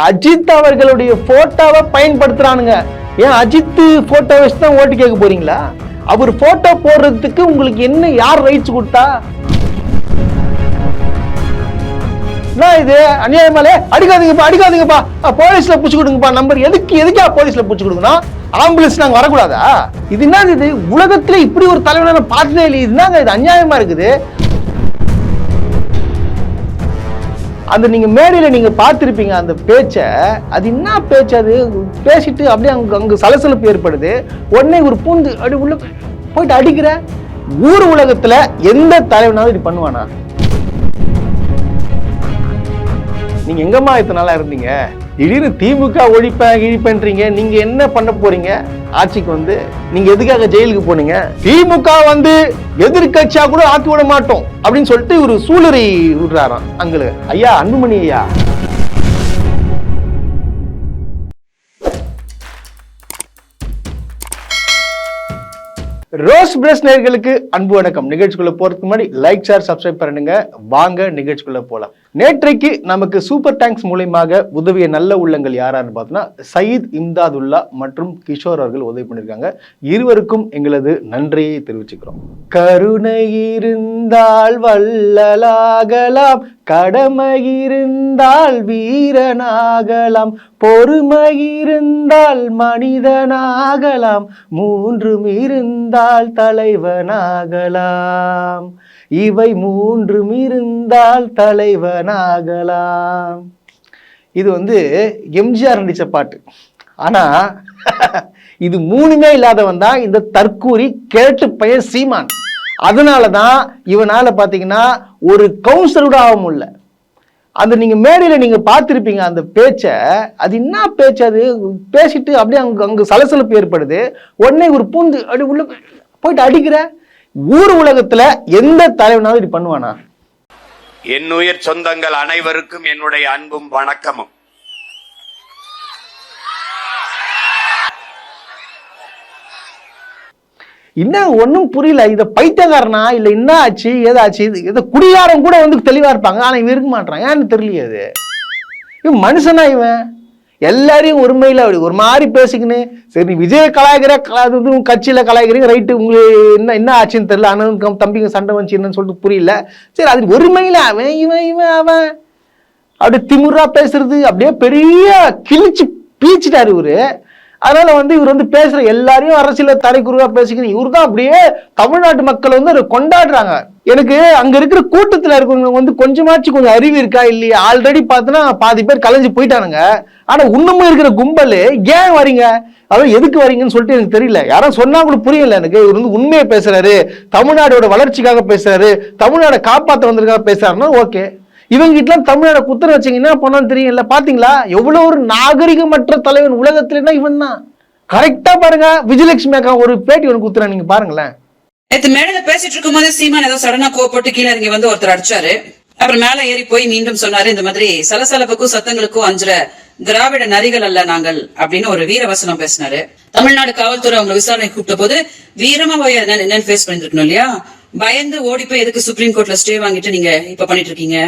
அஜித் அவர்களுடைய போட்டோவை பயன்படுத்துறானுங்க. ஏன் அஜித் போட்டோ வச்சு தான் ஓட்டு கேட்க போறீங்களா? அவர் போட்டோ போடுறதுக்கு உங்களுக்கு என்ன யார் ரைட்ஸ் கொடுத்தா? என்ன இது? அநியாயமாலே அடிக்காதீங்கப்பா அடிக்காதீங்கப்பா. போலீஸ்ல புடிச்சு கொடுங்கப்பா. நம்பர் எதுக்கு எதுக்கா போலீஸ்ல புடிச்சு கொடுக்கணும்? ஆம்புலன்ஸ் நாங்க வரக்கூடாதா? இது என்னது இது? உலகத்துல இப்படி ஒரு தலைவனை பார்த்ததே இல்லை இது இது? அநியாயமா இருக்குது? அந்த நீங்கள் மேடையில் நீங்கள் பார்த்துருப்பீங்க அந்த பேச்சை அது என்ன பேச்சு அது? பேசிட்டு அப்படியே அங்கே அங்கே சலசலப்பு ஏற்படுது. உடனே ஒரு பூந்து அப்படி உள்ள போயிட்டு அடிக்கிற ஊர் உலகத்துல எந்த தலைவனாலும் இப்படி பண்ணுவானா? நீங்கள் எங்கம்மா இத்தனை நாளாக இருந்தீங்க? திடீர்னு திமுக ஒழிப்பேன் இழிப்பேன்றீங்க. நீங்கள் என்ன பண்ண போறீங்க? ஆட்சிக்கு வந்து நீங்க எதுக்காக ஜெயிலுக்கு போனீங்க? திமுக வந்து எதிர்கட்சியா கூட ஆக்கி விட மாட்டோம் அப்படின்னு சொல்லிட்டு ஒரு சூழலை விடுறாராம் அங்கு ஐயா அன்புமணி ஐயா. ரோஸ் பிரஸ் நேர்களுக்கு அன்பு வணக்கம். நிகழ்ச்சிக்குள்ள போறதுக்கு முன்னாடி லைக் ஷேர் சப்ஸ்கிரைப் பண்ணுங்க வாங்க நிகழ்ச்சிக்குள்ள போலாம். நேற்றைக்கு நமக்கு சூப்பர் டேங்க்ஸ் மூலியமாக உதவிய நல்ல உள்ளங்கள் யாரான்னு பார்த்தோம்னா சயீத் இம்தாதுல்லா மற்றும் கிஷோர் அவர்கள் உதவி பண்ணியிருக்காங்க. இருவருக்கும் எங்களது நன்றியை தெரிவிச்சுக்கிறோம். கருணை இருந்தால் வல்லலாகலாம். கடமையிருந்தால் வீரனாகலாம் பொறுமையிருந்தால் மனிதனாகலாம் மூன்றும் இருந்தால் தலைவனாகலாம். இவை மூன்றும் இருந்தால் தலைவனாகலாம். இது வந்து எம்ஜிஆர் நடித்த பாட்டு. ஆனால் இது மூணுமே இல்லாதவன் தான் இந்த தற்கூரி கேட்டு பையன் சீமான். அதனால தான் இவனால பார்த்தீங்கன்னா ஒரு கவுன்சிலர் கூட ஆக முடியல அந்த நீங்கள் மேடையில் நீங்கள் பார்த்துருப்பீங்க அந்த பேச்சை. அது என்ன பேச்சு அது? பேசிட்டு அப்படியே அங்கே அங்கே சலசலப்பு ஏற்படுது. உடனே ஒரு பூந்து அப்படி உள்ள போயிட்டு அடிக்கிற ஊர் உலகத்துல எந்த தலைவனாலும் இப்படி பண்ணுவானா? என்னுயிர் சொந்தங்கள் அனைவருக்கும் என்னுடைய அன்பும் வணக்கமும். என்ன ஒன்றும் புரியல. இதை பைத்தியக்காரனா? இல்லை என்ன ஆச்சு? ஏதாச்சு இது இதை குடிகாரம் கூட வந்து தெளிவா இருப்பாங்க. ஆனா இவன் இருக்க மாட்டான் ஏன்னு தெரியலையே அது? இவன் மனுஷனா இவன்? எல்லாரையும் உரிமையில் அப்படி ஒரு மாதிரி பேசிக்கின்னு சரி நீ விஜய் கலாய்கிற கலா இது உன் கட்சியில கலாய்க்கிறீங்க ரைட்டு உங்களுக்கு என்ன என்ன ஆச்சுன்னு தெரியல. அண்ணன் தம்பிங்க சண்டை வந்துச்சு என்னன்னு சொல்லிட்டு புரியல. சரி அது உரிமையில் அவன் இவன் இவன் அவன். அப்படியே திமுறா பேசுறது அப்படியே பெரிய கிழிச்சு பீச்சிட்டாரு இவரு. அதனால வந்து இவர் வந்து பேசுற எல்லாரையும் அரசியல தரைக்குருவா பேசிக்கிறேன் இவர் தான் அப்படியே தமிழ்நாட்டு மக்கள் வந்து ஒரு கொண்டாடுறாங்க. எனக்கு அங்க இருக்கிற கூட்டத்துல இருக்கிறவங்க வந்து கொஞ்சமாச்சும் கொஞ்சம் அறிவு இருக்கா இல்லையா? ஆல்ரெடி பார்த்தோன்னா பாதி பேர் கலைஞ்சு போயிட்டானுங்க. ஆனா இன்னமும் இருக்கிற கும்பல் ஏன் வரீங்க? அதாவது எதுக்கு வரீங்கன்னு சொல்லிட்டு எனக்கு தெரியல. யாரும் சொன்னா கூட புரியல எனக்கு. இவர் வந்து உண்மையை பேசுறாரு. தமிழ்நாடோட வளர்ச்சிக்காக பேசுறாரு. தமிழ்நாடை காப்பாற்ற வந்திருக்காக பேசுறாருன்னா ஓகே. இவங்க கிட்டலாம் தமிழோட குத்துற வச்சீங்க என்ன பண்ணான்னு தெரியும்ல பாத்தீங்களா? எவ்வளவு ஒரு நாகரிகமற்ற தலைவன் உலகத்துலன்னா இவன் தான் கரெக்டா பாருங்க விஜயலட்சுமி அக்கா ஒரு பேட்டி ஒன்று குத்துற நீங்க பாருங்களேன். நேத்து மேடையில பேசிட்டு இருக்கும் போது சீமான் ஏதோ சடனா கோவப்பட்டு கீழே இறங்கி வந்து ஒருத்தர் அடிச்சாரு. அப்புறம் மேல ஏறி போய் மீண்டும் சொன்னாரு இந்த மாதிரி சலசலப்புக்கும் சத்தங்களுக்கும் அஞ்சுற திராவிட நரிகள் அல்ல நாங்கள் அப்படின்னு ஒரு வீரவசனம் பேசினாரு. தமிழ்நாடு காவல்துறை அவங்க விசாரணை கூப்பிட்ட போது வீரமா போய் என்னன்னு ஃபேஸ் பண்ணிருக்கணும் இல்லையா? பயந்து ஓடி போய் எதுக்கு சுப்ரீம் கோர்ட்ல ஸ்டே வாங்கிட்டு நீங்க இப்ப பண்ணிட்டு இருக்கீங்க?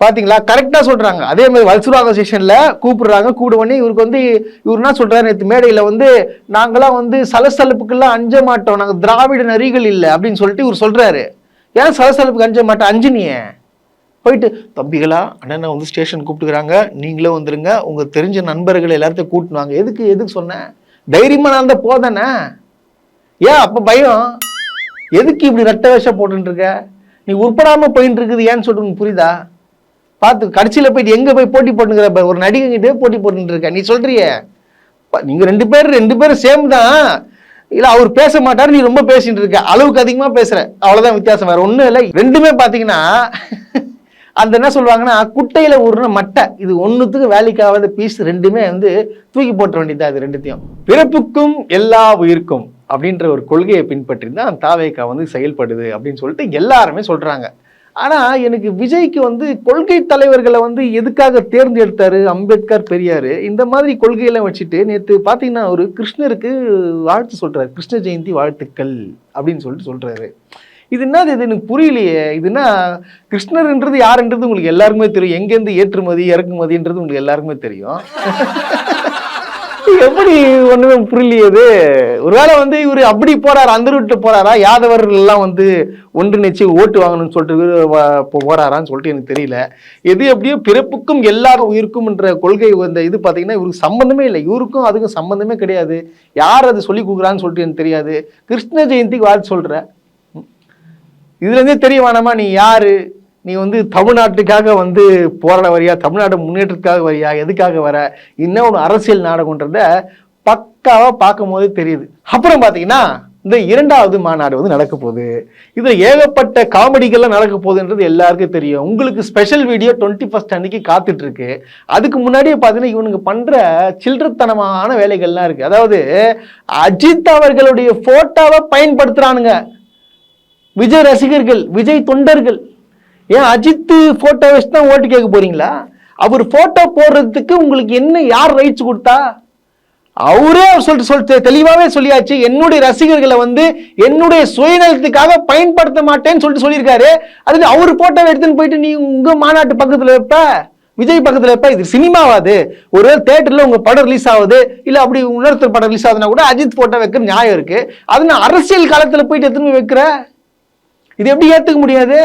பாத்தீங்களா? கரெக்டா சொல்றாங்க. அதே மாதிரி வல்சுராக ஸ்டேஷன்ல கூப்பிடுறாங்க. கூப்பிட உடனே இவருக்கு வந்து இவர் என்ன சொல்றாரு நேற்று மேடையில வந்து நாங்களாம் வந்து சலசலப்புக்கெல்லாம் அஞ்ச மாட்டோம். நாங்க திராவிட நரிகள் இல்லை. அப்படின்னு சொல்லிட்டு இவர் சொல்றாரு. ஏன் சலசலப்புக்கு அஞ்ச மாட்டோம் அஞ்சுனியே போயிட்டு தம்பிகளா அண்ணனை வந்து ஸ்டேஷன் கூப்பிட்டுக்கிறாங்க. நீங்களே வந்துருங்க. உங்க தெரிஞ்ச நண்பர்கள் எல்லாத்தையும் கூட்டினு வாங்க. எதுக்கு எதுக்கு சொன்னேன் தைரியமா நான் இருந்தா போதானே ஏன்? அப்ப பயம். எதுக்கு இப்படி ரத்த வேஷம் போட்டுருக்க நீ உருப்படாம போயிட்டு இருக்குது. ஏன்னு சொல்லிட்டு உனக்கு புரியுதா? பார்த்து கடைசியில் போயிட்டு எங்கே போய் போட்டி போட்டுங்கிற ஒரு நடிகைகிட்டே போட்டி போட்டுட்டு இருக்க. நீ சொல்றியே? நீங்கள் ரெண்டு பேர் ரெண்டு பேரும் சேம் தான் இல்லை அவர் பேச மாட்டார் நீ ரொம்ப பேசிட்டு இருக்க. அளவுக்கு அதிகமாக பேசுகிற அவ்வளோதான் வித்தியாசம். வேறு ஒன்றும் இல்லை. ரெண்டுமே பார்த்தீங்கன்னா அந்த என்ன சொல்லுவாங்கன்னா குட்டையில் ஊறுன மட்டை. இது ஒன்றுத்துக்கு வேலைக்கு ஆகாத பீஸ் ரெண்டுமே வந்து தூக்கி போட்ட வேண்டியது அது ரெண்டுத்தையும். பிறப்புக்கும் எல்லா உயிருக்கும் அப்படின்ற ஒரு கொள்கையை பின்பற்றி தான் தாவேக்கா வந்து செயல்படுது அப்படின்னு சொல்லிட்டு எல்லாருமே சொல்கிறாங்க ஆனால் எனக்கு விஜய்க்கு வந்து கொள்கை தலைவர்களை வந்து எதுக்காக தேர்ந்தெடுத்தாரு அம்பேத்கர் பெரியார்? இந்த மாதிரி கொள்கையெல்லாம் வச்சுட்டு நேற்று பார்த்தீங்கன்னா ஒரு கிருஷ்ணருக்கு வாழ்த்து சொல்கிறார் கிருஷ்ண ஜெயந்தி வாழ்த்துக்கள் அப்படின்னு சொல்லிட்டு சொல்கிறாரு இது என்னது இது? எனக்கு புரியலையே. இதுனா கிருஷ்ணர்ன்றது யாருன்றது உங்களுக்கு எல்லாருக்குமே தெரியும். எங்கேருந்து ஏற்றுமதி இறக்குமதின்றது உங்களுக்கு எல்லாருக்குமே தெரியும். எப்படி ஒண்ணுமே புரியலையது ஒருவேளை வந்து இவர் அப்படி போறாரு அந்த ரூட்டு போறாரா? யாதவர்கள் எல்லாம் வந்து ஒன்றிணைச்சு ஓட்டு வாங்கணும்னு சொல்லிட்டு போறாரான்னு சொல்லிட்டு எனக்கு தெரியல. எது எப்படியோ பிறப்புக்கும் எல்லாரும் உயிருக்கும்ன்ற கொள்கை இந்த இது பார்த்தீங்கன்னா இவருக்கு சம்பந்தமே இல்லை. இவருக்கும் அதுக்கும் சம்பந்தமே கிடையாது. யார் அது சொல்லி கொடுக்குறான்னு சொல்லிட்டு எனக்கு தெரியாது. கிருஷ்ண ஜெயந்திக்கு வாழ்த்து சொல்ற இதுல இருந்தே தெரிய வேணாமா? நீ யாரு? நீ வந்து தமிழ்நாட்டுக்காக வந்து போராட வரியா? தமிழ்நாடு முன்னேற்றத்துக்காக வரியா? எதுக்காக வர? இன்னும் ஒன்று அரசியல் நாடகன்றத பக்காவாக பார்க்கும் போதே தெரியுது. அப்புறம் பார்த்தீங்கன்னா இந்த இரண்டாவது மாநாடு வந்து நடக்க போகுது. இதில் ஏகப்பட்ட காமெடிகள்லாம் நடக்க போகுதுன்றது எல்லாருக்கும் தெரியும். உங்களுக்கு ஸ்பெஷல் வீடியோ டுவெண்ட்டி ஃபஸ்ட் அன்னைக்கு காத்துட்ருக்கு. அதுக்கு முன்னாடியே பார்த்தீங்கன்னா இவனுக்கு பண்ணுற சில்லறத்தனமான வேலைகள்லாம் இருக்குது அதாவது அஜித் அவர்களுடைய ஃபோட்டோவை பயன்படுத்துகிறானுங்க விஜய் ரசிகர்கள் விஜய் தொண்டர்கள். ஏன் அஜித் போட்டோ வச்சு தான் ஓட்டு கேட்க போறீங்களா? அவர் போட்டோ போடுறதுக்கு உங்களுக்கு என்ன யார் ரைட்ஸ் கொடுத்தா? அவரே அவர் சொல்லிட்டு சொல்லிட்டு தெளிவாகவே சொல்லியாச்சு. என்னுடைய ரசிகர்களை வந்து என்னுடைய சுயநலத்துக்காக பயன்படுத்த மாட்டேன்னு சொல்லிட்டு சொல்லியிருக்காரு. அதுக்கு அவர் போட்டோ எடுத்துன்னு போயிட்டு நீ உங்க மாநாட்டு பக்கத்தில் வைப்ப? விஜய் பக்கத்தில் வைப்ப? இது சினிமாவாது ஒரு தேட்டரில் உங்கள் படம் ரிலீஸ் ஆகுது. இல்லை அப்படி இன்னொருத்தர் படம் ரிலீஸ் ஆகுதுன்னா கூட அஜித் போட்டோ வைக்கிற நியாயம் இருக்குது அது நான் அரசியல் காலத்தில் போயிட்டு எடுத்துன்னு வைக்கிற? இது எப்படி ஏற்றுக்க முடியாது?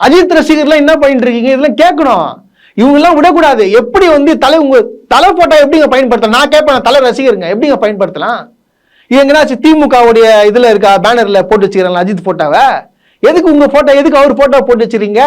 அஜித் ரசிகர்லாம் என்ன பண்ணிட்டு இருக்கீங்க இதெல்லாம் கேட்கணும். இவங்கெல்லாம் விடக்கூடாது. எப்படி வந்து தலை உங்க தலை போட்டா எப்படிங்க பயன்படுத்தலாம்? நான் கேட்பேன் தலை ரசிகருங்க. எப்படிங்க பயன்படுத்தலாம்? இது திமுகவுடைய இதுல இருக்கா பேனர்ல போட்டு வச்சுக்கிறாங்களா அஜித் போட்டாவை? எதுக்கு உங்க போட்டோ எதுக்கு அவர் போட்டோ போட்டு வச்சிருக்கீங்க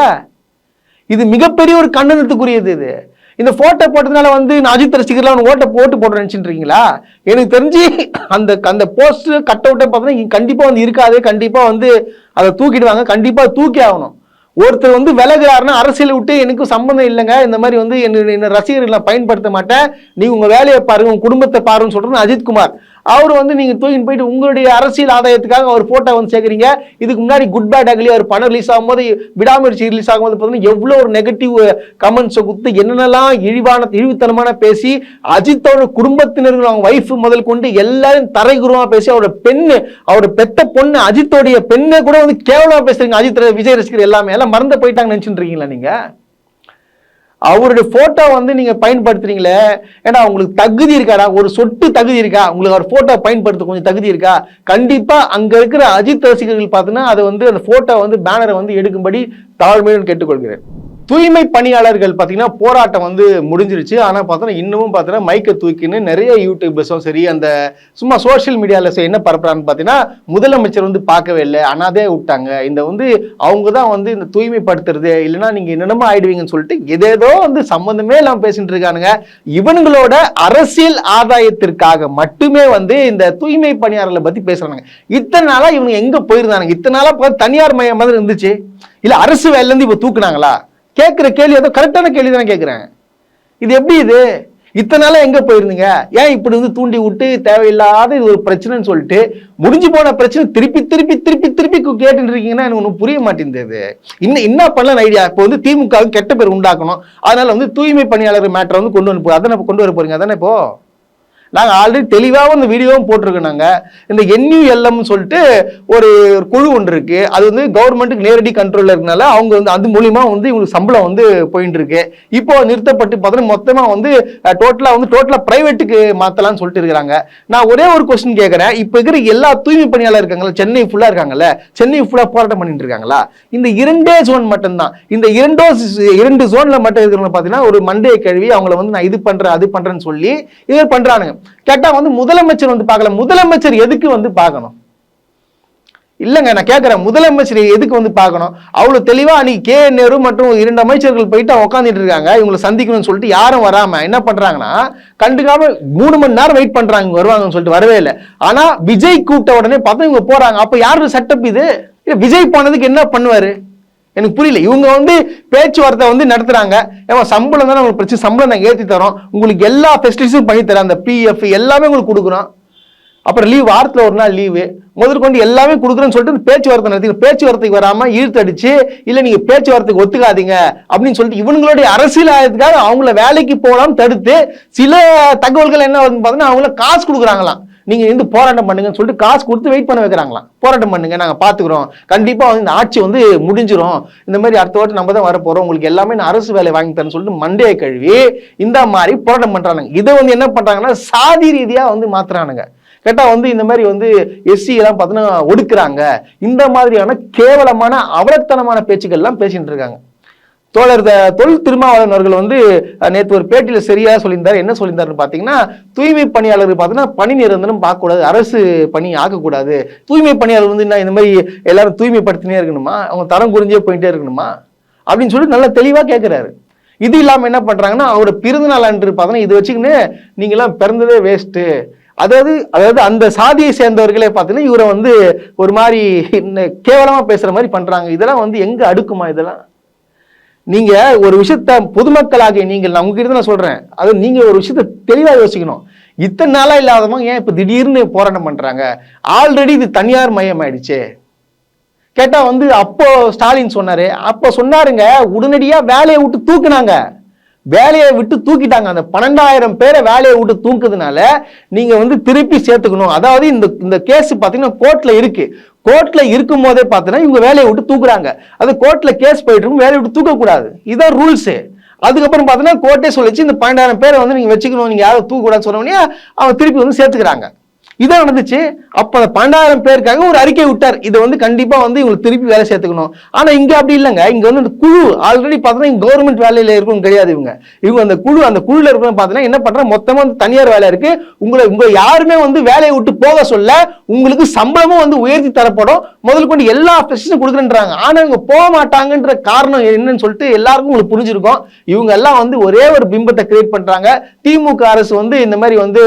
இது மிகப்பெரிய ஒரு கண்டனத்துக்குரியது இது. இந்த போட்டோ போட்டதுனால வந்து நான் அஜித் ரசிகர்லாம் ஓட்ட போட்டு போட்டு நினைச்சிட்டு எனக்கு தெரிஞ்சு அந்த அந்த போஸ்ட் கட் அவுட்டை பார்த்தீங்கன்னா கண்டிப்பாக வந்து இருக்காது. கண்டிப்பாக வந்து அதை தூக்கிடுவாங்க. கண்டிப்பாக தூக்கி ஆகணும். ஒருத்தர் வந்து விலகிறாருன்னா அரசியலை விட்டு எனக்கு சம்பந்தம் இல்லைங்க. இந்த மாதிரி வந்து என்ன என்ன பயன்படுத்த மாட்டேன். நீ உங்க வேலையை பாருங்க உங்க குடும்பத்தை பாருன்னு சொல்றது அஜித்குமார். அவர் வந்து நீங்க தூக்கின்னு போயிட்டு உங்களுடைய அரசியல் ஆதாயத்துக்காக அவர் போட்டோ வந்து சேர்க்குறீங்க இதுக்கு முன்னாடி குட் பேட் அகலி அவர் படம் ரிலீஸ் ஆகும்போது விடாமுயற்சி ரிலீஸ் ஆகும்போது பார்த்தீங்கன்னா எவ்வளோ ஒரு நெகட்டிவ் கமெண்ட்ஸை கொடுத்து என்னென்னலாம் இழிவான இழிவுத்தனமான பேசி அஜித்தோட குடும்பத்தினர்கள் அவங்க ஒய்ஃப் முதல் கொண்டு எல்லாரும் தரைகுருவாக பேசி அவரோட பெண்ணு அவரோட பெத்த பொண்ணு அஜித்தோடைய பெண்ணை கூட வந்து கேவலமாக பேசுறீங்க. அஜித் விஜய் ரசிகர் எல்லாமே. எல்லாம் மறந்து போயிட்டாங்க நினச்சிட்டு இருக்கீங்களா நீங்கள் அவருடைய போட்டோ வந்து நீங்க பயன்படுத்துறீங்களே ஏன்னா உங்களுக்கு தகுதி இருக்காடா? ஒரு சொட்டு தகுதி இருக்கா? உங்களுக்கு அவர் போட்டோ பயன்படுத்த கொஞ்சம் தகுதி இருக்கா? கண்டிப்பா அங்க இருக்கிற அஜித் ரசிகர்கள் பார்த்தீங்கன்னா அதை வந்து அந்த போட்டோ வந்து பேனரை வந்து எடுக்கும்படி தாழ்மையுடன் கேட்டுக்கொள்கிறேன். தூய்மை பணியாளர்கள் பார்த்தீங்கன்னா போராட்டம் வந்து முடிஞ்சிருச்சு. ஆனால் பார்த்தோன்னா இன்னமும் பார்த்தீங்கன்னா மைக்கை தூக்கின்னு நிறைய யூடியூபர்ஸும் சரி அந்த சும்மா சோஷியல் மீடியாவில் என்ன பரப்புறான்னு பார்த்தீங்கன்னா முதலமைச்சர் வந்து பார்க்கவே இல்லை. அனாதே விட்டாங்க. இந்த வந்து அவங்க தான் வந்து இந்த தூய்மைப்படுத்துறது. இல்லைன்னா நீங்கள் என்னென்னமோ ஆயிடுவீங்கன்னு சொல்லிட்டு எதேதோ வந்து சம்மந்தமே இல்லாமல் பேசிட்டு இருக்கானுங்க. இவனுங்களோட அரசியல் ஆதாயத்திற்காக மட்டுமே வந்து இந்த தூய்மை பணியாளர்களை பற்றி பேசுறானுங்க. இத்தனை நாளாக இவங்க எங்கே போயிருந்தானுங்க? இத்தனை நாளாக தனியார் மையம் மாதிரி இருந்துச்சு. இல்லை அரசு வேலையிலேருந்து இப்போ தூக்குனாங்களா? கேட்குற கேள்வி ஏதோ கரெக்டான கேள்வி தானே கேட்குறேன் இது எப்படி இது? இத்தனை நாளாக எங்க போயிருந்தீங்க? ஏன் இப்படி வந்து தூண்டி விட்டு தேவையில்லாத இது ஒரு பிரச்சனைன்னு சொல்லிட்டு முடிஞ்சு போன பிரச்சனை திருப்பி திருப்பி திருப்பி திருப்பி கு- கேட்டுட்டு இருக்கீங்கன்னா எனக்கு ஒன்றும் புரிய மாட்டேங்குது இன்னும் என்ன பண்ணலாம் ஐடியா. இப்போ வந்து திமுக கெட்ட பேர் உண்டாக்கணும். அதனால வந்து தூய்மை பணியாளர் மேட்டரை வந்து கொண்டு வந்து அதை நம்ம கொண்டு வர போறீங்க? அதானே இப்போ? நாங்கள் ஆல்ரெடி தெளிவாக இந்த வீடியோவும் போட்டிருக்கோம் நாங்கள் இந்த என்யூஎல்எம் சொல்லிட்டு ஒரு குழு ஒன்று இருக்கு. அது வந்து கவர்மெண்ட்டுக்கு நேரடி கண்ட்ரோலில் இருக்கனால அவங்க வந்து அது மூலியமா வந்து இவங்களுக்கு சம்பளம் வந்து போயிட்டு இருக்கு. இப்போ நிறுத்தப்பட்டு பார்த்தோன்னா மொத்தமாக வந்து டோட்டலாக வந்து டோட்டலாக ப்ரைவேட்டுக்கு மாற்றலாம்னு சொல்லிட்டு இருக்கிறாங்க. நான் ஒரே ஒரு கொஸ்டின் கேட்குறேன் இப்போ இருக்கிற எல்லா தூய்மை பணியாளர் இருக்காங்கல்ல சென்னை ஃபுல்லாக இருக்காங்கல்ல சென்னை ஃபுல்லாக போராட்டம் பண்ணிட்டு இருக்காங்களா? இந்த இரண்டே ஜோன் மட்டும்தான். இந்த இரண்டோ இரண்டு ஜோனில் மட்டும் இருக்கிறவங்க பார்த்தீங்கன்னா ஒரு மண்டையை கழுவி அவங்கள வந்து நான் இது பண்ணுறேன் அது பண்ணுறேன்னு சொல்லி இது பண்ணுறானுங்க கேட்டா வந்து முதலமைச்சர் வந்து பார்க்கல. முதலமைச்சர் எதுக்கு வந்து பார்க்கணும்? இல்லைங்க நான் கேட்குறேன். முதலமைச்சர் எதுக்கு வந்து பார்க்கணும்? அவ்வளோ தெளிவாக அன்னைக்கு கே. நேரு மற்றும் இரண்டு அமைச்சர்கள் போயிட்டு உட்காந்துட்டு இருக்காங்க. இவங்களை சந்திக்கணும்னு சொல்லிட்டு யாரும் வராம என்ன பண்றாங்கன்னா கண்டுக்காமல் மூணு மணி நேரம் வெயிட் பண்றாங்க. வருவாங்கன்னு சொல்லிட்டு வரவே இல்லை. ஆனா விஜய் கூப்பிட்ட உடனே பார்த்தா இவங்க போறாங்க. அப்போ யாரும் செட்டப் இது? இல்லை விஜய் போனதுக்கு என்ன பண்ணுவாரு? எனக்கு புரியல. இவங்க வந்து பேச்சுவார்த்தை வந்து நடத்துறாங்க. ஏமா சம்பளம் தானே உங்களுக்கு பிரச்சனை? சம்பளம் நாங்கள் ஏற்றி தரோம். உங்களுக்கு எல்லா ஃபெசிலிட்டிஸும் பண்ணி தரேன். அந்த பிஎஃப் எல்லாமே உங்களுக்கு கொடுக்குறோம் அப்புறம் லீவ் வாரத்தில் ஒரு நாள் லீவு முதற்கொண்டு எல்லாமே கொடுக்குறேன்னு சொல்லிட்டு இந்த பேச்சுவார்த்தை நடத்தி பேச்சுவார்த்தைக்கு வராமல் ஈர்த்தடிச்சு இல்லை நீங்கள் பேச்சுவார்த்தைக்கு ஒத்துக்காதீங்க. அப்படின்னு சொல்லிட்டு இவங்களுடைய அரசியல் ஆயத்துக்காக அவங்கள வேலைக்கு போகலாம் தடுத்து சில தகவல்கள் என்ன வருதுன்னு பார்த்தீங்கன்னா அவங்கள காசு கொடுக்குறாங்களாம். நீங்கள் இருந்து போராட்டம் பண்ணுங்கன்னு சொல்லிட்டு காசு கொடுத்து வெயிட் பண்ண வைக்கிறாங்களாம். போராட்டம் பண்ணுங்க நாங்கள் பார்த்துக்குறோம் கண்டிப்பாக வந்து இந்த ஆட்சி வந்து முடிஞ்சிரும். இந்த மாதிரி அடுத்த வாட்டி நம்ம தான் வரப்போகிறோம் உங்களுக்கு எல்லாமே நான் அரசு வேலை வாங்கி தரேன்னு சொல்லிட்டு மண்டையை கழுவி இந்த மாதிரி போராட்டம் பண்ணுறானுங்க இதை வந்து என்ன பண்ணுறாங்கன்னா சாதி ரீதியாக வந்து மாத்துறானுங்க. கேட்டால் வந்து இந்த மாதிரி வந்து எஸ்சி எல்லாம் பார்த்தீங்கன்னா ஒடுக்குறாங்க. இந்த மாதிரியான கேவலமான அவலத்தனமான பேச்சுக்கள்லாம் பேசிகிட்டு இருக்காங்க. தோழர் தொழில் தொல் திருமாவளவன் அவர்கள் வந்து நேற்று ஒரு பேட்டியில் சரியாக சொல்லியிருந்தார். என்ன சொல்லியிருந்தாருன்னு பார்த்தீங்கன்னா தூய்மை பணியாளர் பார்த்தீங்கன்னா பணி நிரந்தரம் பார்க்கக்கூடாது. அரசு பணி ஆக்கக்கூடாது. தூய்மை பணியாளர் வந்து என்ன இந்த மாதிரி எல்லாரும் தூய்மைப்படுத்தினே இருக்கணுமா? அவங்க தரம் குறிஞ்சே போயிட்டே இருக்கணுமா? அப்படின்னு சொல்லி நல்லா தெளிவாக கேட்குறாரு இது இல்லாமல் என்ன பண்ணுறாங்கன்னா அவரோட பிறந்தநாள் அன்று பார்த்தீங்கன்னா இது வச்சுக்கின்னு நீங்களாம் பிறந்ததே வேஸ்ட்டு அதாவது அதாவது அந்த சாதியை சேர்ந்தவர்களே பார்த்தீங்கன்னா இவரை வந்து ஒரு மாதிரி கேவலமாக பேசுகிற மாதிரி பண்ணுறாங்க இதெல்லாம் வந்து எங்கே அடுக்குமா இதெல்லாம்? நீங்க ஒரு விஷயத்த பொதுமக்களாகிய நீங்கள் நான் உங்ககிட்ட நான் சொல்றேன். அது நீங்க ஒரு விஷயத்த தெளிவா யோசிக்கணும். இத்தனை நாளா இல்லாதவங்க ஏன் இப்ப திடீர்னு போராட்டம் பண்றாங்க? ஆல்ரெடி இது தனியார் மயம் ஆயிடுச்சு. கேட்டா வந்து அப்போ ஸ்டாலின் சொன்னாரு. அப்போ சொன்னாருங்க உடனடியா வேலையை விட்டு தூக்குனாங்க. வேலையை விட்டு தூக்கிட்டாங்க. அந்த பன்னெண்டாயிரம் பேரை வேலையை விட்டு தூக்குறதுனால நீங்க வந்து திருப்பி சேர்த்துக்கணும். அதாவது இந்த இந்த கேஸ் பாத்தீங்கன்னா கோர்ட்ல இருக்கு. கோர்ட்ல இருக்கும் போதே பார்த்தீங்கன்னா இவங்க வேலையை விட்டு தூக்குறாங்க. அது கோர்ட்ல கேஸ் போயிட்டு இருக்கும் வேலையை விட்டு தூக்க கூடாது இதான் ரூல்ஸ் அதுக்கப்புறம் பார்த்தீங்கன்னா கோர்ட்டே சொல்லிச்சு இந்த பன்னெண்டாயிரம் பேரை வந்து நீங்க வச்சுக்கணும் நீங்க யாரும் தூக்க கூடாதுன்னு சொன்ன அவங்க திருப்பி வந்து சேர்த்துக்கிறாங்க. இதான் நடந்துச்சு. அப்போ அந்த பன்னெண்டாயிரம் பேருக்காக ஒரு அறிக்கை விட்டார். இதை வந்து கண்டிப்பாக வந்து இவங்களுக்கு திருப்பி வேலை சேர்த்துக்கணும். ஆனால் இங்கே அப்படி இல்லைங்க. இங்கே வந்து அந்த குழு ஆல்ரெடி பார்த்தீங்கன்னா கவர்மெண்ட் வேலையில் இருக்கும் கிடையாது இவங்க. இவங்க அந்த குழு அந்த குழுல இருக்கணும் பார்த்தீங்கன்னா என்ன பண்ணுறாங்க மொத்தமாக வந்து தனியார் வேலை இருக்குது உங்களை உங்கள் யாருமே வந்து வேலையை விட்டு போக சொல்ல உங்களுக்கு சம்பளமும் வந்து உயர்த்தி தரப்படும். முதல் கொண்டு எல்லா ஃபெசிலிட்டியும் கொடுக்குறேன்றாங்க. ஆனால் இவங்க போக மாட்டாங்கன்ற காரணம் என்னன்னு சொல்லிட்டு எல்லாருக்கும் உங்களுக்கு புரிஞ்சிருக்கும். இவங்க எல்லாம் வந்து ஒரே ஒரு பிம்பத்தை கிரியேட் பண்ணுறாங்க திமுக அரசு வந்து இந்த மாதிரி வந்து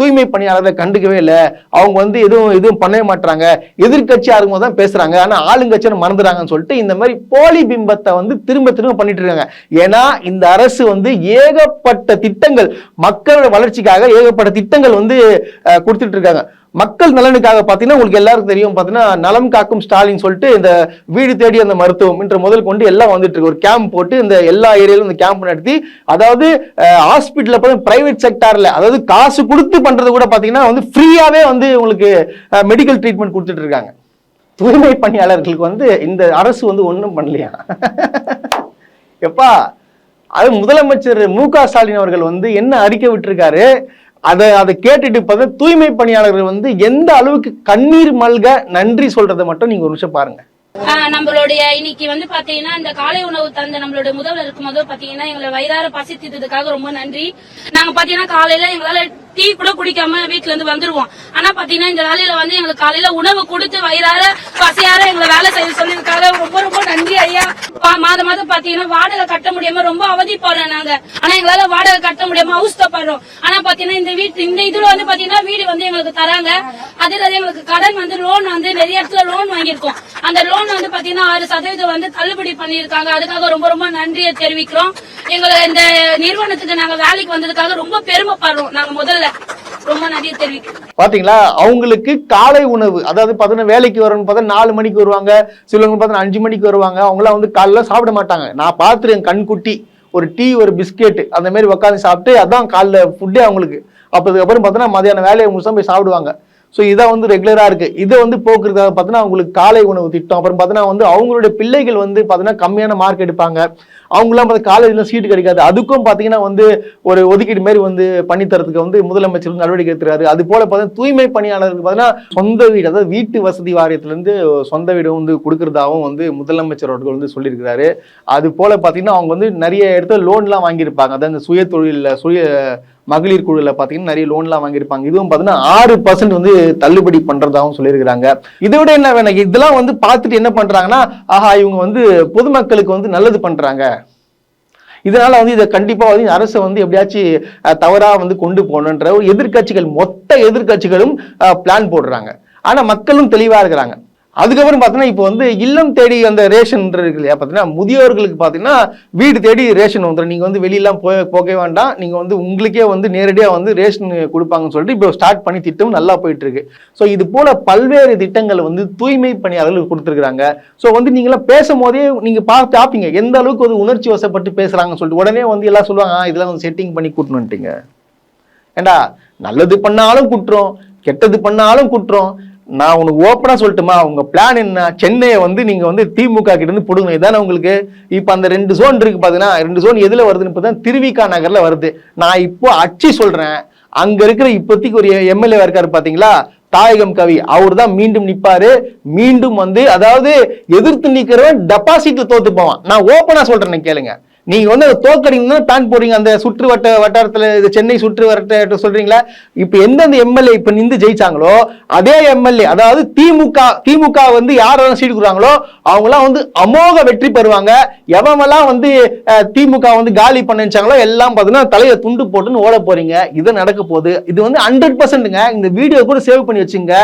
தூய்மை பணியாளரை கண்டுக்கவே இல்லை அவங்க வந்து எதுவும் எதுவும் பண்ணவே மாட்டாங்க எதிர்கட்சி இருக்கும்போது தான் பேசுறாங்க. ஆனா ஆளுங்கட்சியை மறந்துறாங்கன்னு சொல்லிட்டு இந்த மாதிரி போலி பிம்பத்தை வந்து திரும்ப திரும்ப பண்ணிட்டு இருக்காங்க. ஏன்னா இந்த அரசு வந்து ஏகப்பட்ட திட்டங்கள் மக்களோட வளர்ச்சிக்காக ஏகப்பட்ட திட்டங்கள் வந்து கொடுத்துட்டு இருக்காங்க. மக்கள் நலனுக்காக பார்த்தீங்கன்னா உங்களுக்கு எல்லாருக்கும் தெரியும். பார்த்தீங்கன்னா நலம் காக்கும் ஸ்டாலின் சொல்லிட்டு இந்த வீடு தேடி அந்த மருத்துவம் என்ற முதல் கொண்டு எல்லாம் வந்துட்டு இருக்கு. ஒரு கேம்ப் போட்டு இந்த எல்லா ஏரியாலும் இந்த கேம்ப் நடத்தி அதாவது ஹாஸ்பிட்டலில் பார்த்தீங்கன்னா பிரைவேட் செக்டார்ல அதாவது காசு கொடுத்து பண்றது கூட பார்த்தீங்கன்னா வந்து ஃப்ரீயாவே வந்து உங்களுக்கு மெடிக்கல் ட்ரீட்மெண்ட் கொடுத்துட்டு இருக்காங்க. தூய்மை பணியாளர்களுக்கு வந்து இந்த அரசு வந்து ஒன்றும் பண்ணலையா? எப்பா அது முதலமைச்சர் மு க ஸ்டாலின் அவர்கள் வந்து என்ன அறிக்கை விட்டுருக்காரு? அதை அதை கேட்டுட்டு பார்த்தா தூய்மை பணியாளர்கள் வந்து எந்த அளவுக்கு கண்ணீர் மல்க நன்றி சொல்றதை மட்டும் நீங்க ஒரு நிமிஷம் பாருங்க. ஆஹ் நம்மளுடைய இன்னைக்கு வந்து பாத்தீங்கன்னா இந்த காலை உணவு தந்த நம்மளுடைய முதல்வர் இருக்கும்போது பாத்தீங்கன்னா எங்களை வயிறார பசி தீர்த்ததுக்காக ரொம்ப நன்றி. நாங்க பாத்தீங்கன்னா காலையில எங்களால டீ கூட குடிக்காம வீட்டுல இருந்து வந்துருவோம். ஆனா பாத்தீங்கன்னா இந்த வேலையில வந்து எங்களுக்கு காலையில உணவு கொடுத்து வயிறார பசியார எங்களை வேலை செய்ய சொல்லியிருக்காங்க ரொம்ப ரொம்ப நன்றி ஐயா. மாதம் மாதம் பாத்தீங்கன்னா வாடகை கட்ட முடியாம ரொம்ப அவதிப்படுறோம் நாங்க. ஆனா எங்களால வாடகை கட்ட முடியாம அவஸ்தப்படுறோம். ஆனா பாத்தீங்கன்னா இந்த வீட்டு இந்த இதுல வந்து பாத்தீங்கன்னா வீடு வந்து எங்களுக்கு தராங்க. அதே எங்களுக்கு கடன் வந்து லோன் வந்து நிறைய இடத்துல லோன் வாங்கியிருக்கோம். அந்த லோன் வந்து பாத்தீங்கன்னா ஆறு சதவீதம் வந்து தள்ளுபடி பண்ணியிருக்காங்க. அதுக்காக ரொம்ப ரொம்ப நன்றியை தெரிவிக்கிறோம். எங்களை இந்த நிறுவனத்துக்கு நாங்க வேலைக்கு வந்ததுக்காக ரொம்ப பெருமைப்படுறோம். நாங்க முதல்ல. ரொம்ப நன்றி தெரிவிக்கிறேன் பாத்தீங்களா? அவங்களுக்கு காலை உணவு அதாவது பார்த்தீங்கன்னா வேலைக்கு வரணும் பார்த்தா நாலு மணிக்கு வருவாங்க சிலவங்க பார்த்தா அஞ்சு மணிக்கு வருவாங்க அவங்களாம் வந்து காலைல சாப்பிட மாட்டாங்க. நான் பார்த்துருக்கேன் கண்குட்டி ஒரு டீ ஒரு பிஸ்கெட் அந்த மாதிரி உட்காந்து சாப்பிட்டு அதான் காலைல ஃபுட்டே அவங்களுக்கு. அப்போ அதுக்கப்புறம் பார்த்தீங்கன்னா மதியானம் வேலையை முடிச்சா போய் சாப்பிடுவாங்க. ஸோ இதான் வந்து ரெகுலராக இருக்குது இதை வந்து போக்குறதுக்காக பார்த்தீங்கன்னா அவங்களுக்கு காலை உணவு திட்டம். அப்புறம் பார்த்தீங்கன்னா வந்து அவங்களுடைய பிள்ளைகள் வந்து பார்த்தீங்கன்னா கம்மியான மார்க் எடுப்பாங்க. அவங்களாம் பார்த்து காலேஜில் சீட்டு கிடைக்காது. அதுக்கும் பார்த்தீங்கன்னா வந்து ஒரு ஒதுக்கீடு மாதிரி வந்து பண்ணி வந்து முதலமைச்சர் வந்து நடவடிக்கை எடுத்துறாரு அது போல் பார்த்தீங்கன்னா தூய்மை பணியாளருக்கு பார்த்தீங்கன்னா சொந்த வீடு அதாவது வீட்டு வசதி வாரியத்திலேருந்து சொந்த வீடு வந்து கொடுக்குறதாகவும் வந்து முதலமைச்சர் அவர்கள் வந்து சொல்லியிருக்கிறாரு. அது போல் பார்த்தீங்கன்னா அவங்க வந்து நிறைய இடத்துல லோன்லாம் வாங்கியிருப்பாங்க. அதாவது இந்த சுய தொழிலில் சுய மகளிர் குழுல பார்த்தீங்கன்னா நிறைய லோன்லாம் வாங்கியிருப்பாங்க. இதுவும் பார்த்தீங்கன்னா ஆறு பர்சன்ட் வந்து தள்ளுபடி பண்றதாகவும் சொல்லியிருக்கிறாங்க. இதை விட என்ன வேணும்? இதெல்லாம் வந்து பார்த்துட்டு என்ன பண்றாங்கன்னா ஆஹா இவங்க வந்து பொதுமக்களுக்கு வந்து நல்லது பண்றாங்க. இதனால வந்து இதை கண்டிப்பா வந்து அரசு அரசை வந்து எப்படியாச்சும் தவறாக தவறா வந்து கொண்டு போகணுன்ற ஒரு எதிர்க்கட்சிகள் மொத்த எதிர்க்கட்சிகளும் பிளான் போடுறாங்க. ஆனா மக்களும் தெளிவா இருக்கிறாங்க. அதுக்கப்புறம் பார்த்தீங்கன்னா இப்போ வந்து இல்லம் தேடி அந்த ரேஷன் இருக்கு இல்லையா? பார்த்தீங்கன்னா முதியோர்களுக்கு பார்த்தீங்கன்னா வீடு தேடி ரேஷன் வந்துடும் நீங்கள் வந்து வெளியெல்லாம் போய் போக வேண்டாம். நீங்கள் வந்து உங்களுக்கே வந்து நேரடியாக வந்து ரேஷன் கொடுப்பாங்கன்னு சொல்லிட்டு இப்போ ஸ்டார்ட் பண்ணி திட்டம் நல்லா போயிட்டுருக்கு. ஸோ இது போல பல்வேறு திட்டங்கள் வந்து தூய்மை பணியாளர்கள் கொடுத்துருக்குறாங்க. ஸோ வந்து நீங்களாம் பேசும்போதே நீங்கள் பார்த்து பார்ப்பீங்க எந்த அளவுக்கு வந்து உணர்ச்சி வசப்பட்டு பேசுகிறாங்கன்னு சொல்லிட்டு உடனே வந்து எல்லாம் சொல்லுவாங்க இதெல்லாம் வந்து செட்டிங் பண்ணி கூட்டணுன்ட்டீங்க ஏண்டா நல்லது பண்ணாலும் குற்றம் கெட்டது பண்ணாலும் குற்றம் நான் உனக்கு ஓப்பனாக சொல்லட்டுமா? உங்க பிளான் என்ன? சென்னையை வந்து நீங்க வந்து திமுக கிட்ட இருந்து புடுங்க. இதானே உங்களுக்கு? இப்போ அந்த ரெண்டு சோன் இருக்கு பார்த்தீங்கன்னா ரெண்டு சோன் எதுல வருதுன்னு பார்த்தா திருவிக்கா நகர்ல வருது. நான் இப்போ அச்சு சொல்றேன். அங்க இருக்கிற இப்போதைக்கு ஒரு எம்எல்ஏ இருக்காரு பாத்தீங்களா? தாயகம் கவி. அவர் தான் மீண்டும் நிப்பாரு. மீண்டும் வந்து அதாவது எதிர்த்து நிக்கிறவன் டெபாசிட்ல தோத்து போவான். நான் ஓப்பனா சொல்றேன் கேளுங்க. நீங்கள் வந்து அதை தோக்கடிங்கன்னா பிளான் போடுறீங்க. அந்த சுற்று வட்ட வட்டாரத்தில் இது சென்னை சுற்று வட்ட சொல்கிறீங்களா இப்போ எந்தெந்த எம்எல்ஏ இப்போ நின்று ஜெயிச்சாங்களோ அதே எம்எல்ஏ அதாவது திமுக திமுக வந்து யார் சீட்டு கொடுக்குறாங்களோ அவங்களாம் வந்து அமோக வெற்றி பெறுவாங்க. எவமெல்லாம் வந்து திமுக வந்து காலி பண்ணிச்சாங்களோ எல்லாம் பார்த்தீங்கன்னா தலையை துண்டு போட்டுன்னு ஓட போகிறீங்க இது நடக்க போகுது. இது வந்து ஹண்ட்ரட் பர்சன்ட்டுங்க இந்த வீடியோ கூட சேவ் பண்ணி வச்சுங்க.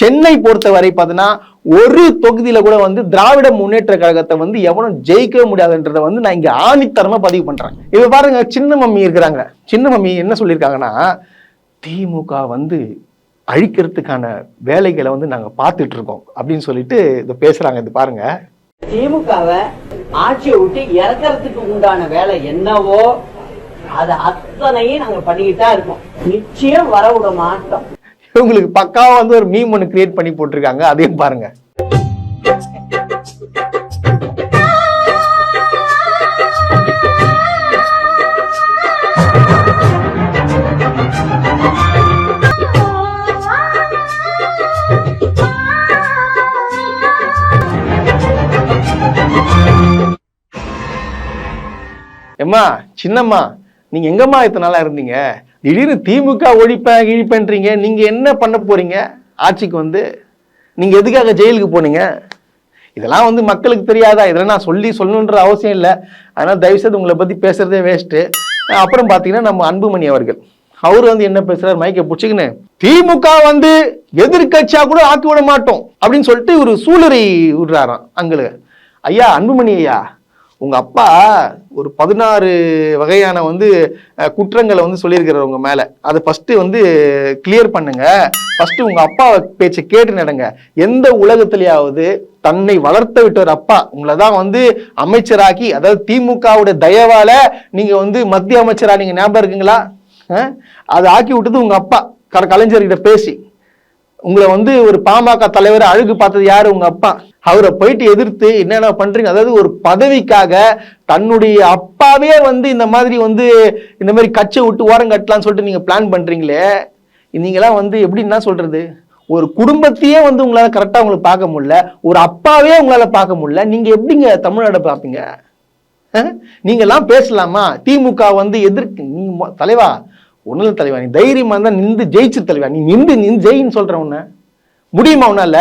சென்னை பொறுத்தவரை பார்த்தீங்கன்னா ஒரு தொகுதியில கூட வந்து திராவிட முன்னேற்ற கழகத்தை வந்து எவனும் ஜெயிக்கவே முடியாதுன்றதை வந்து நான் இங்க ஆணித்தரமா பதிவு பண்றேன். இப்ப பாருங்க சின்ன மம்மி இருக்கிறாங்க. சின்ன மம்மி என்ன சொல்லியிருக்காங்கன்னா திமுக வந்து அழிக்கிறதுக்கான வேலைகளை வந்து நாங்க பார்த்துட்டு இருக்கோம். அப்படின்னு சொல்லிட்டு இதை பேசுறாங்க இது பாருங்க. திமுகவை ஆட்சியை விட்டு இறக்கிறதுக்கு உண்டான வேலை என்னவோ அது அத்தனையும் நாங்க பண்ணிக்கிட்டு தான் இருக்கோம். நிச்சயம் வர விட மாட்டோம். இவங்களுக்கு பக்காவா வந்து ஒரு மீம் ஒன்று கிரியேட் பண்ணி போட்டிருக்காங்க. அதையும் பாருங்க. எம்மா சின்னம்மா நீங்க எங்கம்மா இத்தனை நாளா இருந்தீங்க? திடீர்னு திமுக ஒழிப்பேன் இழிப்பேன்றீங்க. நீங்க என்ன பண்ண போறீங்க? ஆட்சிக்கு வந்து நீங்க எதுக்காக ஜெயிலுக்கு போனீங்க? இதெல்லாம் வந்து மக்களுக்கு தெரியாதா? இதெல்லாம் நான் சொல்லி சொல்லணுன்ற அவசியம் இல்லை. அதனால் தயவுசெய்து உங்களை பத்தி பேசுறதே வேஸ்ட்டு அப்புறம் பார்த்தீங்கன்னா நம்ம அன்புமணி அவர்கள். அவர் வந்து என்ன பேசுறாரு? மைக்கை பிடிச்சிக்கின்னு திமுக வந்து எதிர்கட்சியா கூட ஆக்கி விட மாட்டோம். அப்படின்னு சொல்லிட்டு ஒரு சூளுரை விடுறாராம் அங்களுக்கு ஐயா அன்புமணி ஐயா உங்கள் அப்பா ஒரு பதினாறு வகையான வந்து குற்றங்களை வந்து சொல்லியிருக்கிறார் உங்கள் மேலே. அதை ஃபஸ்ட்டு வந்து கிளியர் பண்ணுங்க. ஃபஸ்ட்டு உங்கள் அப்பா பேச்சை கேட்டு நடங்க. எந்த உலகத்திலேயாவது தன்னை வளர்த்த விட்ட ஒரு அப்பா உங்களை தான் வந்து அமைச்சராக்கி அதாவது திமுகவுடைய தயவால நீங்கள் வந்து மத்திய அமைச்சராக நீங்கள் ஞாபகம் இருக்குங்களா? அதை ஆக்கி விட்டது உங்கள் அப்பா. கர கலைஞர்கிட்ட பேசி. உங்களை வந்து ஒரு பாமக தலைவர் அழகு பார்த்தது யாரு? உங்க அப்பா. அவரை போயிட்டு எதிர்த்து என்னென்ன பண்றீங்க? அதாவது ஒரு பதவிக்காக தன்னுடைய அப்பாவே வந்து இந்த மாதிரி வந்து இந்த மாதிரி கச்சை விட்டு ஓரம் கட்டலாம்னு சொல்லிட்டு நீங்க பிளான் பண்றீங்களே நீங்களாம் வந்து எப்படி என்ன சொல்றது? ஒரு குடும்பத்தையே வந்து உங்களால கரெக்டா உங்களுக்கு பார்க்க முடியல ஒரு அப்பாவே உங்களால பார்க்க முடியல நீங்க எப்படிங்க தமிழ்நாடை பார்ப்பீங்க? அஹ்? நீங்கெல்லாம் பேசலாமா? திமுக வந்து எதிர்க்கு நீ தலைவா ஒன்றும் தலைவா நீ தைரியமாக இருந்தால் நின்று ஜெயிச்சு தலைவா. நீ நின்று நின்று ஜெயின்னு சொல்கிற உன்ன. முடியுமா உன்னால?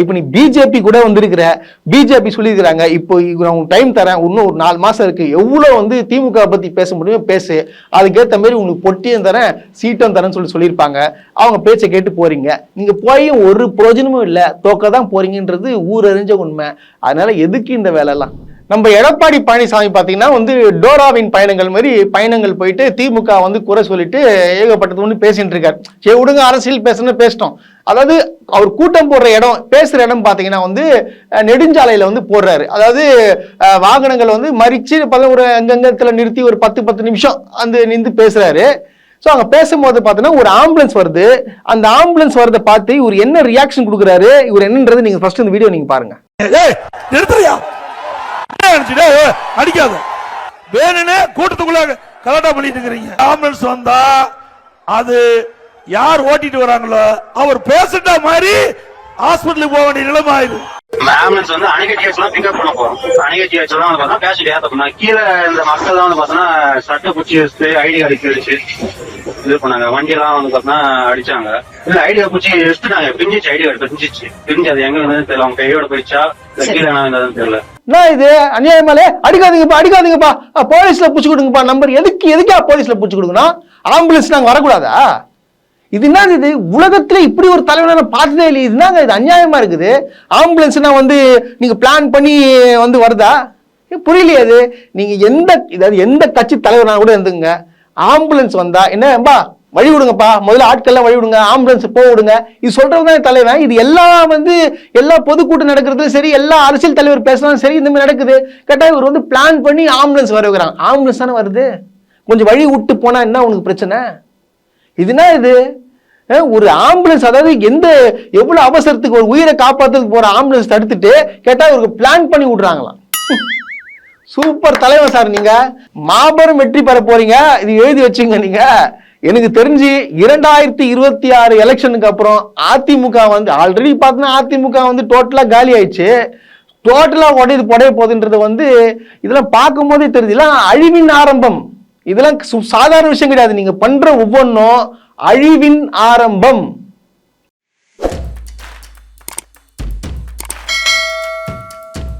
இப்போ நீ பிஜேபி கூட வந்திருக்கிற. பிஜேபி சொல்லியிருக்கிறாங்க இப்போ நான் உனக்கு டைம் தரேன். இன்னும் ஒரு நாலு மாதம் இருக்குது எவ்வளோ வந்து திமுக பற்றி பேச முடியுமோ பேசு. அதுக்கேற்ற மாதிரி உங்களுக்கு பொட்டியும் தரேன் சீட்டும் தரேன்னு சொல்லி சொல்லியிருப்பாங்க. அவங்க பேச்சை கேட்டு போகிறீங்க நீங்கள் போய் ஒரு பிரயோஜனமும் இல்லை. தோக்க தான் போகிறீங்கன்றது ஊரறிஞ்ச உண்மை. அதனால் எதுக்கு இந்த வேலைலாம் நம்ம எடப்பாடி பழனிசாமி பார்த்தீங்கன்னா வந்து டோராவின் பயணங்கள் மாதிரி பயணங்கள் போயிட்டு திமுக வந்து குறை சொல்லிட்டு ஏகப்பட்டது ஒன்று பேசிட்டு இருக்காரு. சரி விடுங்க அரசியல் பேசணும்னு பேசிட்டோம். அதாவது அவர் கூட்டம் போடுற இடம் பேசுகிற இடம் பார்த்தீங்கன்னா வந்து நெடுஞ்சாலையில் நெடுஞ்சாலையில வந்து போடுறாரு. அதாவது வாகனங்கள் வந்து மறிச்சு பல ஒரு அங்கங்கத்தில் நிறுத்தி ஒரு பத்து பத்து நிமிஷம் அந்த நின்று பேசுறாரு. ஸோ அங்க பேசும்போது பார்த்தீங்கன்னா ஒரு ஆம்புலன்ஸ் வருது. அந்த ஆம்புலன்ஸ் வரதை பார்த்து இவர் என்ன ரியாக்ஷன் கொடுக்குறாரு இவர் என்னன்றது நீங்க ஃபர்ஸ்ட் இந்த வீடியோ நீங்கள் பாருங்க. அடிக்காத. வேணும்னே கூட்டத்துக்குள்ள கலாட்டா பண்ணிட்டு இருக்கிறீங்க. ஆம்புலன்ஸ் வந்தா அது யார் ஓட்டிட்டு வராங்களோ அவர் பேசிட்ட மாதிரி ஹாஸ்பிட்டலுக்கு போக வேண்டிய நிலைமை ஆயிடும் ஆம்புலன்ஸ் வந்து அணைக்கட்டி வச்சுலாம் பிக்கப் பண்ண போறோம். அணைக்கட்டி வச்சுலாம் வந்து பார்த்தா பேசிட்டு ஏத்த போனா கீழே இந்த மக்கள் தான் வந்து பார்த்தோன்னா சட்டை குச்சி வச்சு ஐடி கிழிச்சு இது பண்ணாங்க. வண்டி எல்லாம் வந்து பார்த்தா அடிச்சாங்க. இல்ல ஐடி கார்டு குச்சி எடுத்துட்டாங்க. பிஞ்சிச்சு ஐடி கார்டு பிஞ்சிச்சு பிரிஞ்சு அது எங்க இருந்தது தெரியல. அவங்க கையோட போயிடுச்சா? கீழே என்ன இருந்ததுன்னு தெரியல. என்ன இது? அநியாயமாலே அடிக்காதீங்கப்பா அடிக்காதீங்கப்பா. போலீஸில் போலீஸ்ல கொடுங்கப்பா. நம்பர் எதுக்கு எதுக்கா போலீஸ்ல பிடிச்சி கொடுக்கணும்? ஆம்புலன்ஸ் நாங்கள் வரக்கூடாதா? இது என்ன இது? உலகத்துல இப்படி ஒரு தலைவனை நான் பார்த்ததே இல்லை இது இது? அநியாயமா இருக்குது. ஆம்புலன்ஸ்னா வந்து நீங்க பிளான் பண்ணி வந்து வருதா? புரியலையே அது. நீங்க எந்த இதாவது எந்த கட்சி தலைவர்னா கூட இருந்துங்க. ஆம்புலன்ஸ் வந்தா என்னப்பா வழி விடுங்கப்பா முதல்ல ஆட்கள்லாம் வழி விடுங்க ஆம்புலன்ஸ் போக விடுங்க இது சொல்றது தான் தலைவன்? இது எல்லாம் வந்து எல்லா பொதுக்கூட்டம் நடக்கிறது சரி எல்லா அரசியல் தலைவர் பேசினாலும் சரி இந்த மாதிரி நடக்குது. கேட்டால் இவர் வந்து பிளான் பண்ணி ஆம்புலன்ஸ் வர வைக்கிறாங்க. ஆம்புலன்ஸ் தானே வருது? கொஞ்சம் வழி விட்டு போனா என்ன உனக்கு பிரச்சனை? இதுனா இது ஒரு ஆம்புலன்ஸ் அதாவது எந்த எவ்வளவு அவசரத்துக்கு ஒரு உயிரை காப்பாற்றுறதுக்கு போற ஆம்புலன்ஸ் தடுத்துட்டு கேட்டால் இவருக்கு பிளான் பண்ணி விடுறாங்களாம். சூப்பர் தலைவர் சார் நீங்க. மாபெரும் வெற்றி பெற போறீங்க. இது எழுதி வச்சுங்க நீங்க. எனக்கு தெரிஞ்சு இரண்டாயிரத்தி இருபத்தி ஆறு எலெக்ஷனுக்கு அப்புறம் அதிமுக வந்து ஆல்ரெடி பார்த்தீங்கன்னா அதிமுக வந்து டோட்டலாக காலி ஆயிடுச்சு. டோட்டலாக உடையது புடைய போகுதுன்றது வந்து இதெல்லாம் பார்க்கும்போதே தெரியுது. இதெல்லாம் அழிவின் ஆரம்பம். இதெல்லாம் சு- சாதாரண விஷயம் கிடையாது. நீங்கள் பண்ணுற ஒவ்வொன்றும் அழிவின் ஆரம்பம்.